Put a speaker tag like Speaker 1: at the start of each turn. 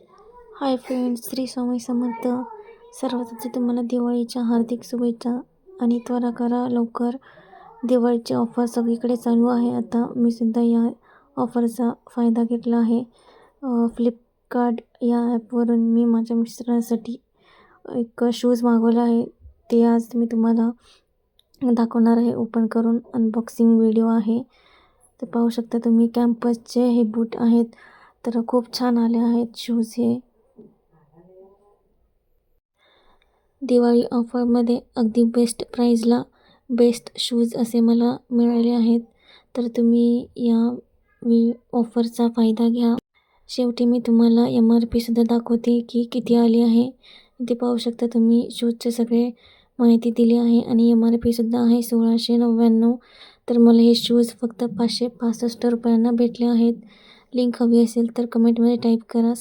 Speaker 1: Hi friends Shri Swami Samarth. सर्वांचे तुम्हाला दिवाळीच्या हार्दिक शुभेच्छा आणि त्वरा करा लवकर. दिवाळीची ऑफर सगळीकडे चालू आहे. आता मी सुद्धा या ऑफरचा फायदा घेतला आहे. फ्लिपकार्ट या ॲपवरून मी माझ्या मिस्टरांसाठी एक शूज मागवला आहे. ते आज मी तुम्हाला दाखवणार आहे. ओपन करून अनबॉक्सिंग व्हिडिओ आहे. तर पाहू शकता तुम्ही कॅम्पसचे हे बूट आहेत. तर खूप छान आले आहेत शूज हे. दिवाळी ऑफरमध्ये अगदी बेस्ट प्राईजला बेस्ट शूज असे मला मिळाले आहेत. तर तुम्ही या ऑफरचा फायदा घ्या. शेवटी मी तुम्हाला एम आर पीसुद्धा दाखवते की किती आली आहे. ते पाहू शकता तुम्ही शूजचे सगळे माहिती दिली आहे आणि एम आर पीसुद्धा आहे सोळाशे नव्याण्णव. तर मला हे शूज फक्त पाचशे पासष्ट रुपयांना भेटले आहेत. लिंक हवी असेल तर कमेंटमध्ये टाईप करा.